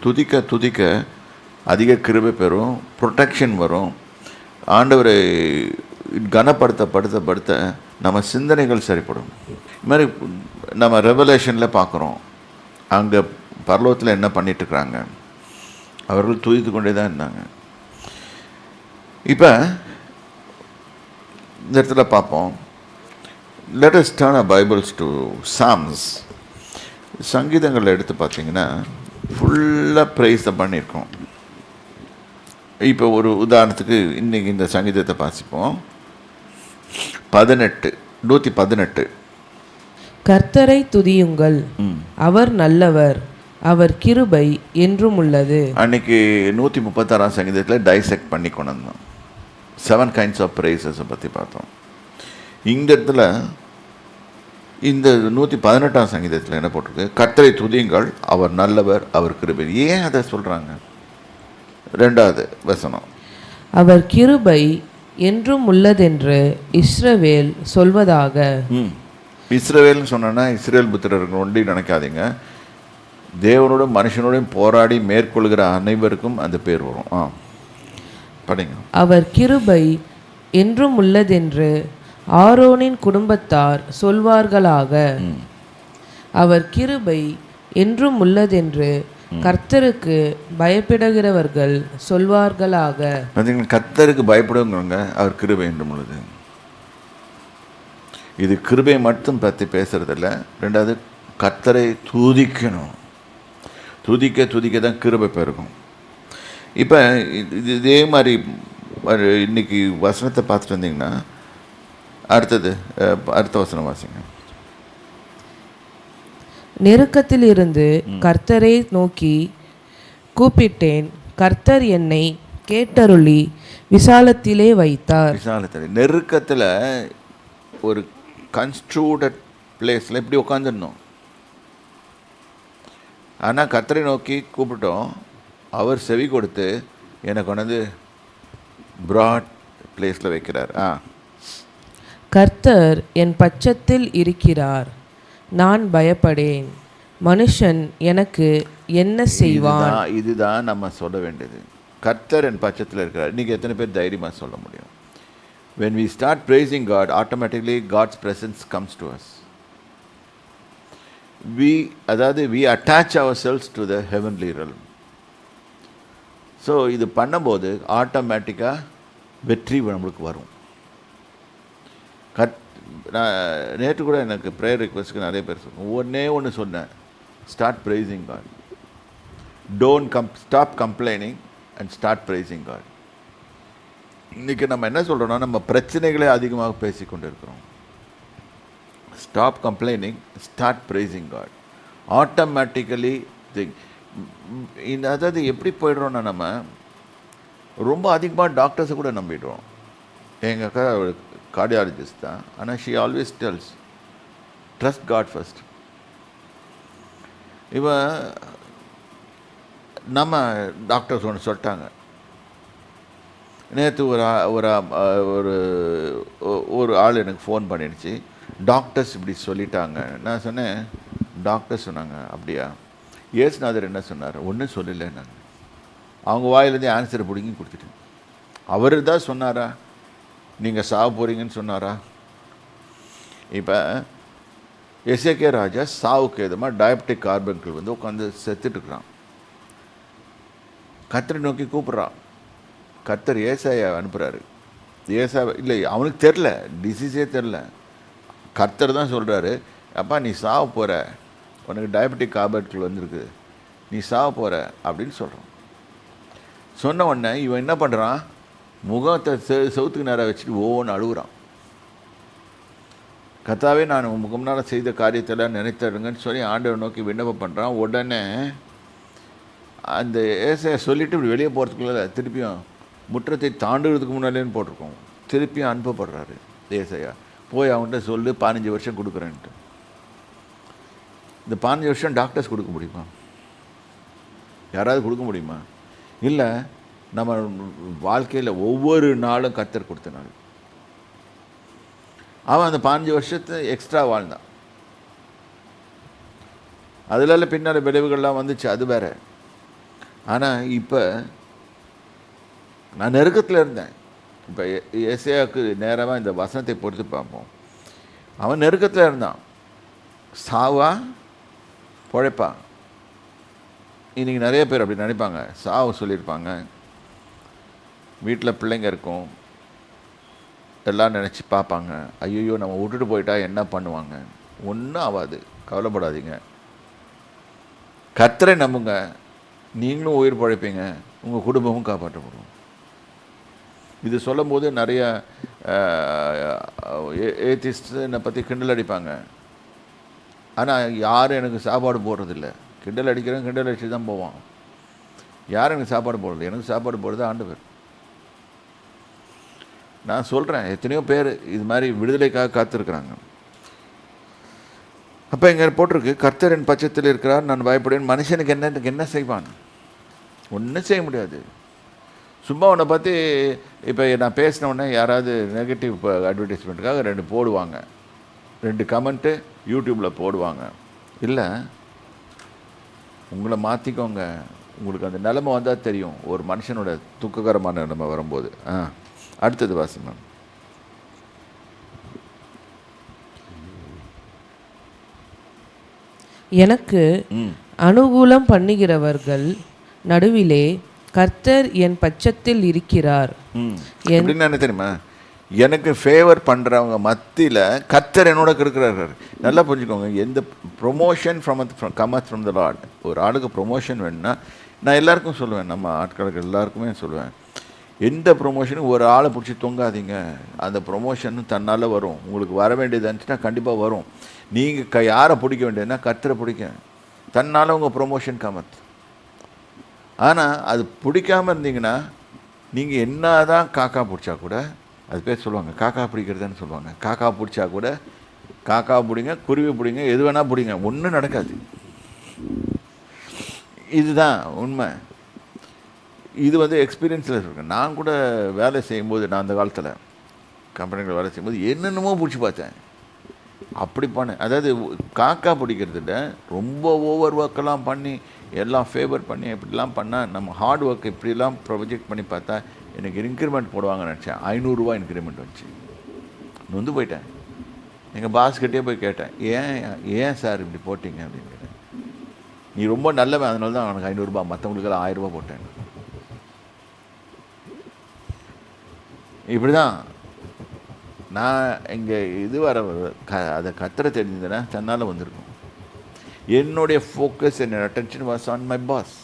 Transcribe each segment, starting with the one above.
துதிக்க துதிக்க அதிக கிருபை பெறும் ப்ரொடெக்ஷன் வரும். ஆண்டவரை கனப்படுத்த படுத்த படுத்த நம்ம சிந்தனைகள் சரிப்படும். இது மாதிரி நம்ம ரெவலேஷனில் பார்க்குறோம். அங்கே பரலோகத்தில் என்ன பண்ணிட்டுருக்குறாங்க? அவர்கள் துதித்து கொண்டே தான் இருந்தாங்க. இப்போ இந்த இடத்துல பார்ப்போம். லெட் பைபிள்ஸ் டு சாம்ஸ் சங்கீதங்களில் எடுத்து பார்த்தீங்கன்னா ஃபுல்லாக ப்ரைஸை பண்ணியிருக்கோம். இப்போ ஒரு உதாரணத்துக்கு இன்றைக்கி இந்த சங்கீதத்தை வாசிப்போம். பதினெட்டு நூற்றி பதினெட்டு. கர்த்தரை துதியுங்கள். அவர் நல்லவர். அவர் கிருபை என்றும் உள்ளது. அன்னைக்கு நூற்றி முப்பத்தாறாம் சங்கீதத்தில் டைசெக்ட் பண்ணி கொண்டு வந்தோம். செவன் கைண்ட்ஸ் ஆஃப் ப்ரைஸஸை பற்றி பார்த்தோம். இந்த இடத்துல இந்த நூற்றி பதினெட்டாம் சங்கீதத்தில் என்ன போட்டிருக்கு? கர்த்தரை துதியுங்கள் அவர் நல்லவர் அவர் கிருபை ஏன் அதை சொல்கிறாங்க ரெண்டாவது வசனம். அவர் கிருபை என்றும் உள்ளதென்று இஸ்ரவேல் சொல்வதாக. ம். இஸ்ரவேல்னு சொன்னோன்னா இஸ்ரேல் புத்திரர்கள் ஒண்டி நினைக்காதீங்க. தேவனோடும் மனுஷனோடும் போராடி மேற்கொள்கிற அனைவருக்கும் அந்த பேர் வரும். ஆ. படிங்க. அவர் கிருபை என்றும் உள்ளதென்று ஆரோனின் குடும்பத்தார் சொல்வார்களாக. அவர் கிருபை என்றும் உள்ளதென்று கர்த்தருக்கு பயப்படுகிறவர்கள் சொல்வார்களாக. கத்தருக்கு பயப்படுங்கிறவங்க அவர் கிருபை என்றும் உள்ளது. இது கிருபை மட்டும் பற்றி பேசுறதில்ல. ரெண்டாவது கத்தரை துதிக்கணும். துதிக்க துதிக்க தான் கிருபை பெருகும். இப்போ இது இதே மாதிரி இன்னைக்கு வசனத்தை பார்த்துட்டு வந்தீங்கன்னா அடுத்தது அடுத்த வசனம் வாசிங்க. நெருக்கத்தில் இருந்து கர்த்தரை நோக்கி கூப்பிட்டேன். கர்த்தர் என்னை கேட்டருளி விசாலத்திலே வைத்தார். விசாலத்தில். நெருக்கத்தில் ஒரு கன்ஸ்ட்ரூடட் பிளேஸில் இப்படி உட்காந்துருந்தோம் ஆனால் கத்தரை நோக்கி கூப்பிட்டோம். அவர் செவி கொடுத்து என்னை கொண்டு வந்து ப்ராட் பிளேஸில் வைக்கிறார். ஆ. கர்த்தர் என் பட்சத்தில் இருக்கிறார். நான் பயப்படேன். மனுஷன் எனக்கு என்ன செய்வான்? இதுதான் நம்ம சொல்ல வேண்டியது. கர்த்தர் என் பட்சத்தில் இருக்கிறார். இன்றைக்கி எத்தனை பேர் தைரியமாக சொல்ல முடியும்? When we start praising God automatically God's presence comes to us we அதாவது we attach our cells to the heavenly realm. So இது பண்ணும்போது ஆட்டோமேட்டிக்காக வெற்றி நம்மளுக்கு வரும். கட் நான் நேற்று கூட எனக்கு ப்ரேயர் ரிக்வஸ்ட்டுக்கு நிறைய பேர் சொன்னேன் ஒன்றே ஒன்று சொன்னேன். Start praising God don't come stop complaining and start praising God இன்றைக்கி நம்ம என்ன சொல்கிறோன்னா நம்ம பிரச்சனைகளே அதிகமாக பேசிக்கொண்டு இருக்கிறோம் stop complaining start praising God automatically thing இந்த அதாவது எப்படி போயிடுறோன்னா நம்ம ரொம்ப அதிகமாக டாக்டர்ஸை கூட நம்பிடுறோம். எங்கள் அக்கா கார்டியாலஜிஸ்ட் தான் ஆனால் she always tells trust God first இவன் நம்ம டாக்டர்ஸ் ஒன்று சொல்லிட்டாங்க. நேற்று ஒரு ஒரு ஒரு ஒரு ஆள் எனக்கு ஃபோன் பண்ணிடுச்சு டாக்டர்ஸ் இப்படி சொல்லிட்டாங்க. நான் சொன்னேன் டாக்டர் சொன்னாங்க அப்படியா? ஏசுநாதர் என்ன சொன்னார்? ஒன்றும் சொல்லலை நான். அவங்க வாயிலேருந்து ஆன்சர் பிடிங்கி கொடுத்துட்டேன். அவர் தான் சொன்னாரா? நீங்கள் சாக போகிறீங்கன்னு சொன்னாரா? இப்போ எஸ்ஏகே ராஜா சாவுக்கு எதுமா டயபெட்டிக் கார்பன்கள் வந்து உட்காந்து செத்துட்ருக்குறான் கத்தரை நோக்கி கூப்பிட்றான். கத்தர் ஏசாயை அனுப்புகிறாரு ஏசா இல்லை அவனுக்கு தெரில டிசீஸே தெரில. கர்த்தர் தான் சொல்கிறாரு அப்பா நீ சாவ போகிற உனக்கு டயபெட்டிக் கார்பன்கள் வந்திருக்கு. நீ சாவ போகிற அப்படின்னு சொல்கிறான் சொன்ன உடனே இவன் என்ன பண்ணுறான் முகத்தை செ செவுத்துக்கு நேராக வச்சுட்டு ஒவ்வொன்று அழுகுறான். கத்தாவே நான் உன் முன்னால் செய்த காரியத்தெல்லாம் நினைத்தடுங்கன்னு சொல்லி ஆண்டவர் நோக்கி விண்ணப்பம் பண்ணுறான் உடனே அந்த ஏசையை சொல்லிவிட்டு இப்படி வெளியே போகிறதுக்குள்ள திருப்பியும் முற்றத்தை தாண்டுறதுக்கு முன்னாலேன்னு போட்டிருக்கோம். திருப்பியும் அனுப்பப்படுறாரு ஏசையா. போய் அவன்கிட்ட சொல்லு பதினஞ்சு வருஷம் கொடுக்குறேன்ட்டு. இந்த பதினஞ்சு வருஷம் டாக்டர்ஸ் கொடுக்க முடியுமா? யாராவது கொடுக்க முடியுமா? இல்லை. நம்ம வாழ்க்கையில் ஒவ்வொரு நாளும் கத்தர் கொடுத்த நாள். அவன் அந்த பாஞ்சு வருஷத்தை எக்ஸ்ட்ரா வாழ்ந்தான். அதில் பின்னால் விளைவுகள்லாம் வந்துச்சு அது வேற. ஆனால் இப்போ நான் நெருக்கத்தில் இருந்தேன். இப்போ ஏசியாவுக்கு நேரமாக இந்த வசனத்தை பொறுத்து பார்ப்போம். அவன் நெருக்கத்தில் இருந்தான். சாவா? பொழைப்பா இன்றைக்கி நிறைய பேர் அப்படி நினைப்பாங்க. சாவு சொல்லியிருப்பாங்க. வீட்டில் பிள்ளைங்க இருக்கும். எல்லாம் நினச்சி பார்ப்பாங்க. ஐயோ நம்ம விட்டுட்டு போயிட்டா என்ன பண்ணுவாங்க? ஒன்றும் ஆகாது கவலைப்படாதீங்க. கர்த்தரை நம்புங்க. நீங்களும் உயிர் பழைப்பீங்க. உங்கள் குடும்பமும் காப்பாற்றப்படும். இது சொல்லும்போது நிறைய ஏத்திஸ்ட் என்னை பற்றி கிண்டல் அடிப்பாங்க. ஆனால் யாரும் எனக்கு சாப்பாடு போடுறதில்ல. கிண்டல் அடிக்கிறேன் கிண்டல் அடிச்சு தான் போவான். யாரும் எனக்கு சாப்பாடு போடுறது எனக்கு சாப்பாடு போடுறது ஆண்டு பேர் நான் சொல்கிறேன் எத்தனையோ பேர் இது மாதிரி விடுதலைக்காக காத்திருக்கிறாங்க. அப்போ இங்கே போட்டிருக்கு கர்த்தர் என் பட்சத்தில் இருக்கிறார் நான் பயப்படுவேன் மனுஷனுக்கு என்ன என்ன செய்வான்? ஒன்றும் செய்ய முடியாது. சும்மா உன்னை பற்றி இப்போ நான் பேசின உடனே யாராவது நெகட்டிவ் அட்வர்டைஸ்மெண்ட்டுக்காக ரெண்டு போடுவாங்க. ரெண்டு கமெண்ட்டு யூடியூப்பில் போடுவாங்க. இல்லை உங்களை மாற்றிக்கோங்க உங்களுக்கு அந்த நிலமை வந்தால் தெரியும். ஒரு மனுஷனோட துக்ககரமான நிலைமை வரும்போது. ஆ. அடுத்தது வாசி மேம். எனக்கு அனுகூலம் பண்ணுகிறவர்கள் நடுவிலே கர்த்தர் என் பட்சத்தில் இருக்கிறார். என்ன தெரியுமா? எனக்கு ஃபேவர் பண்ணுறவங்க மத்தியில் கர்த்தர் என்னோட இருக்கிறாரு நல்லா புரிஞ்சுக்கோங்க. எந்த promotion from cometh from the Lord ஒரு ஆளுக்கு ப்ரொமோஷன் வேணும்னா நான் எல்லாருக்கும் சொல்லுவேன். நம்ம ஆட்களுக்கு எல்லாருக்குமே சொல்லுவேன். எந்த ப்ரொமோஷனும் ஒரு ஆளை பிடிச்சி தொங்காதீங்க. அந்த ப்ரொமோஷன் தன்னால் வரும். உங்களுக்கு வர வேண்டியது இருந்துச்சுன்னா கண்டிப்பாக வரும். நீங்கள் க யாரை பிடிக்க வேண்டியதுன்னா கத்தரை பிடிக்க தன்னால் உங்கள் ப்ரொமோஷன் கமத். ஆனால் அது பிடிக்காமல் இருந்தீங்கன்னா நீங்கள் என்ன தான் காக்கா பிடிச்சா கூட அது பேர் சொல்லுவாங்க காக்கா பிடிக்கிறதுன்னு சொல்லுவாங்க. காக்கா பிடிச்சா கூட காக்கா பிடிங்க குருவி பிடிங்க எது வேணால் பிடிங்க. ஒன்றும் நடக்காது. இதுதான் உண்மை. இது வந்து எக்ஸ்பீரியன்ஸில் இருக்கேன் நான் கூட வேலை செய்யும்போது நான் அந்த காலத்தில் கம்பெனிகள் வேலை செய்யும்போது என்னென்னமோ பிடிச்சி பார்த்தேன். அப்படி பண்ணேன். அதாவது காக்கா பிடிக்கிறதுல ரொம்ப ஓவர் ஒர்க்கெல்லாம் பண்ணி எல்லாம் ஃபேவர் பண்ணி இப்படிலாம் பண்ணால் நம்ம ஹார்ட் ஒர்க் இப்படிலாம் ப்ரொஜெக்ட் பண்ணி பார்த்தா எனக்கு இன்க்ரிமெண்ட் போடுவாங்கன்னு நினச்சேன். ஐநூறுரூவா இன்க்ரிமெண்ட் வந்துச்சு. நொந்து போயிட்டேன். எங்கள் பாஸ்கிட்டே போய் கேட்டேன். ஏன் ஏன் சார் இப்படி போட்டீங்க? அப்படின்னு கேட்டேன். நீ ரொம்ப நல்லவன். அதனால தான் உனக்கு ஐநூறுரூபா மற்றவங்களுக்கெல்லாம் ஆயிரரூபா போட்டேன். இப்படி தான் நான் இங்கே இது வர க அதை கத்துற தெரிஞ்சதுன்னா தன்னால் வந்திருக்கும். என்னுடைய ஃபோக்கஸ் என்னோட attention was on my boss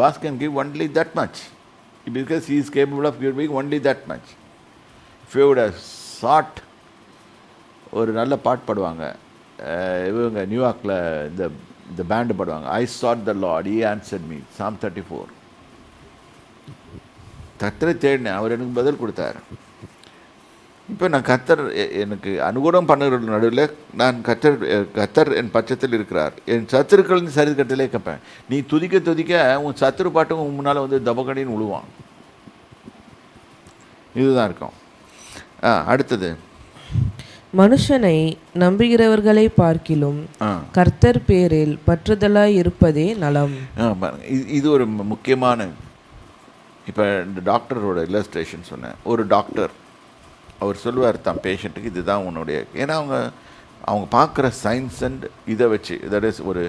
boss can give only that much because he is capable of giving only that much favoured sought ஒரு நல்ல பாட்டு பாடுவாங்க. இவங்க நியூயார்க்கில் இந்த இந்த பேண்டு பாடுவாங்க. I sought the Lord he answer me Psalm thirty four கத்தரை தேடினேன். அவர் எனக்கு பதில் கொடுத்தாரு. இப்போ நான் கத்தர் எனக்கு அனுகூலம் பண்ணுற நடுவில் நான் கத்தர் கத்தர் என் பட்சத்தில் இருக்கிறார். என் சத்துருக்கள் சரி கட்டிலே கேட்பேன். நீ துதிக்க துதிக்க உன் சத்துரு பாட்டும் உன் முன்னால் வந்து தபக்கடின்னு விழுவான் இதுதான் இருக்கும். ஆ அடுத்தது. மனுஷனை நம்புகிறவர்களை பார்க்கிலும் கர்த்தர் பேரில் பற்றுதலாய் இருப்பதே நலம். இது ஒரு முக்கியமான இப்போ இந்த டாக்டரோட இல்லஸ்ட்ரேஷன் சொன்னேன். ஒரு டாக்டர் அவர் சொல்லுவார் தான் பேஷண்ட்டுக்கு இதுதான் உன்னுடைய ஏன்னா அவங்க அவங்க பார்க்குற சயின்ஸ் அண்ட் இதை வச்சு தட் இஸ் ஒரு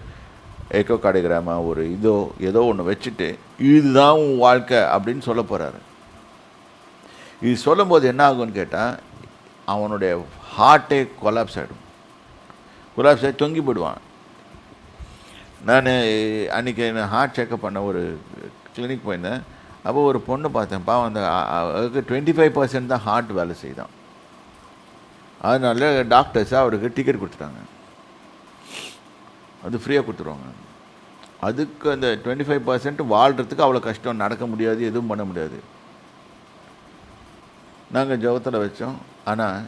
ஏகோ கடைகிராமா ஒரு இதோ ஏதோ ஒன்று வச்சுட்டு இதுதான் உன் வாழ்க்கை அப்படின்னு சொல்ல போகிறாரு இது சொல்லும்போது என்ன ஆகும்னு கேட்டால் அவனுடைய ஹார்ட்டே கொலாப்ஸ் ஆகிடும் கொலாப்ஸ் ஆகி தொங்கி போயிடுவான். நான் அன்றைக்கி நான் ஹார்ட் செக்கப் பண்ண ஒரு கிளினிக் போயிருந்தேன். அப்போ ஒரு பொண்ணு பார்த்தேன். பாவம் அந்த அதுக்கு டுவெண்ட்டி ஃபைவ் பர்சன்ட் தான் ஹார்ட் வேலை செய்தான். அதனால டாக்டர்ஸ் அவருக்கு டிக்கெட் கொடுத்துட்டாங்க. அது ஃப்ரீயாக கொடுத்துருவாங்க. அதுக்கு அந்த டுவெண்ட்டி ஃபைவ் பர்சன்ட் வாழ்கிறதுக்கு அவ்வளோ கஷ்டம். நடக்க முடியாது எதுவும் பண்ண முடியாது. நாங்கள் ஜபத்தில் வச்சோம். ஆனால்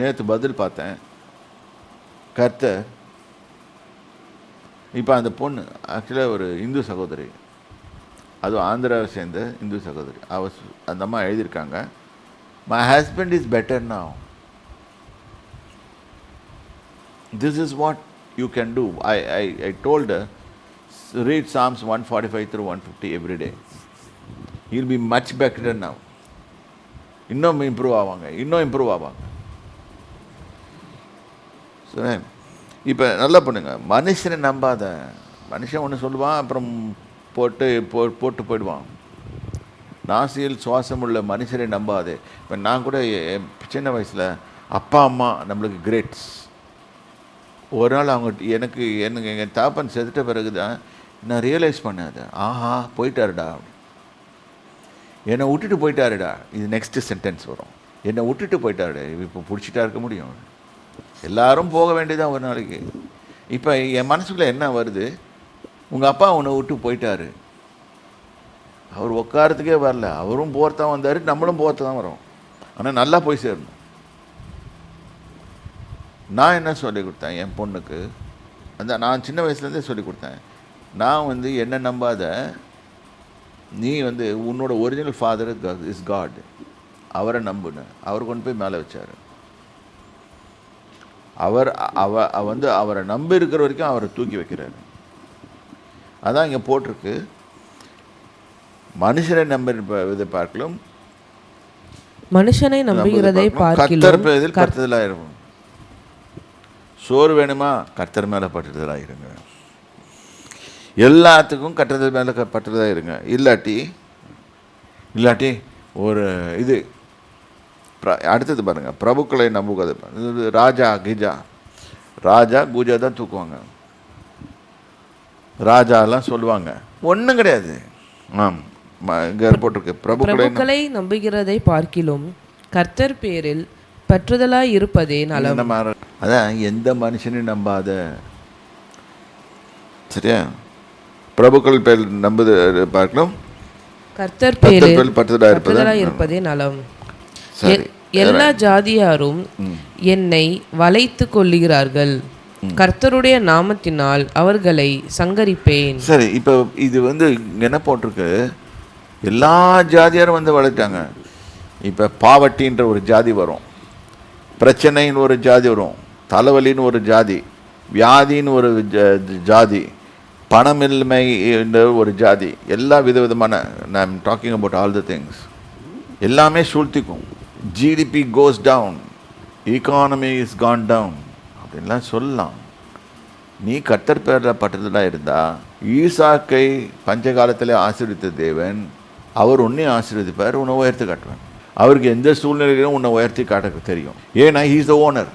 நேற்று பதில் பார்த்தேன். கர்த்தர் இப்போ அந்த பொண்ணு ஆக்சுவலாக ஒரு இந்து சகோதரி. அதுவும் ஆந்திராவை சேர்ந்த இந்து சகோதரி. அவ அந்த அம்மா எழுதியிருக்காங்க my husband is better now this is what you can do I I I told read Psalms 145 through 150 every day. He'll be much better now இன்னும் இம்ப்ரூவ் ஆவாங்க இன்னும் இம்ப்ரூவ் ஆவாங்க. இப்போ நல்லா பண்ணுங்க. மனுஷனை நம்பாத மனுஷன் ஒன்று சொல்லுவான் அப்புறம் போட்டு போ போட்டு போயிடுவான். நாசியில் சுவாசம் உள்ள மனுஷரை நம்பாதே. இப்போ நான் கூட என் சின்ன வயசில் அப்பா அம்மா நம்மளுக்கு கிரேட்ஸ் ஒரு நாள் அவங்க எனக்கு எனக்கு எங்கள் தாப்பன் செத்துட்ட பிறகு தான் நான் ரியலைஸ் பண்ணேன். அதை ஆஹா போயிட்டாருடா. என்னை விட்டுட்டு போயிட்டாருடா. இது நெக்ஸ்ட்டு சென்டென்ஸ் வரும். என்னை விட்டுட்டு போயிட்டாரு. இப்போ பிடிச்சிட்டா இருக்க முடியும். எல்லாரும் போக வேண்டியதான் ஒரு நாளைக்கு. இப்போ என் மனசுக்குள்ளே என்ன வருது? உங்கள் அப்பா உன்னை விட்டு போயிட்டாரு. அவர் உட்காரத்துக்கே வரல. அவரும் போகிறதா வந்தார் நம்மளும் போகிறத தான் வரோம். ஆனால் நல்லா போய் சேரணும். நான் என்ன சொல்லி கொடுத்தேன்? என் பொண்ணுக்கு. அந்த நான் சின்ன வயசுலேருந்தே சொல்லி கொடுத்தேன். நான் வந்து என்ன நம்பாத நீ வந்து உன்னோட ஒரிஜினல் ஃபாதர் இஸ் காட் அவரை நம்புன்னு. அவர் கொண்டு போய் மேலே வச்சார். அவர் அவ அவ வந்து அவரை நம்பி இருக்கிற வரைக்கும் அவரை தூக்கி வைக்கிறாரு. அதான் இங்கே போட்டிருக்கு. மனுஷரை நம்பி இதை பார்க்கலும். மனுஷனை நம்புகிறதை பார்க்கிலும். பற்றுதலாக இருக்கும் சோறு வேணுமா? கர்த்தர் மேலே பற்றுதலாக இருங்க எல்லாத்துக்கும் கட்டுறது மேலே பற்றுதலாக இருங்க இல்லாட்டி இல்லாட்டி ஒரு இது அடுத்தது பாருங்க. பிரபுக்களை நம்புகிறது ராஜா கிஜா. ராஜா பூஜா தான் தூக்குவாங்க. ராஜாலாம் சொல்லுவாங்க. ஒன்றும் கிடையாது. ஆம் ம- இங்க போட்டிருக்கு. பிரபுக்களை நம்புகிறதை பார்க்கிலும் கர்த்தர் பேரில் பற்றுதலாய் இருப்பதே நலம். நம்ம அதான் எந்த மனுஷனையும் நம்பாத. சரியா? பிரபுக்கள் பேர் நம்புது பார்க்கலாம் கர்த்தர் பேரில் பற்றுதலாய் இருப்பதே? நலம். எல்லா ஜாதியாரும் என்னை வளைத்து கொள்ளுகிறார்கள். கர்த்தருடைய நாமத்தினால் அவர்களை சங்கரிப்பேன். சரி இப்போ இது வந்து இங்க என்ன போட்டிருக்கு? எல்லா ஜாதியாரும் வந்து வளர்த்தாங்க இப்போ பாவட்டின்ற ஒரு ஜாதி வரும். பிரச்சனைன்னு ஒரு ஜாதி வரும். தலைவலின்னு ஒரு ஜாதி. வியாதின்னு ஒரு ஜாதி. பணமின்மை என்ற ஒரு ஜாதி. எல்லா விதவிதமான நான் talking about all the things எல்லாமே சூழ்த்திக்கும். GDP goes down economy is gone down அப்படின்லாம் சொல்லலாம். நீ கர்த்தர் பேரில் பட்டதெல்லாம் இருந்தால் ஈசாக்கை பஞ்சகாலத்தில் ஆசீர்வித்த தேவன் அவர் உன்னை ஆசீர்வதிப்பார் உன்னை உயர்த்தி காட்டுவேன் அவருக்கு எந்த சூழ்நிலையிலும் உன்னை உயர்த்தி காட்ட தெரியும். ஏன்னா ஹீஸ் த ஓனர்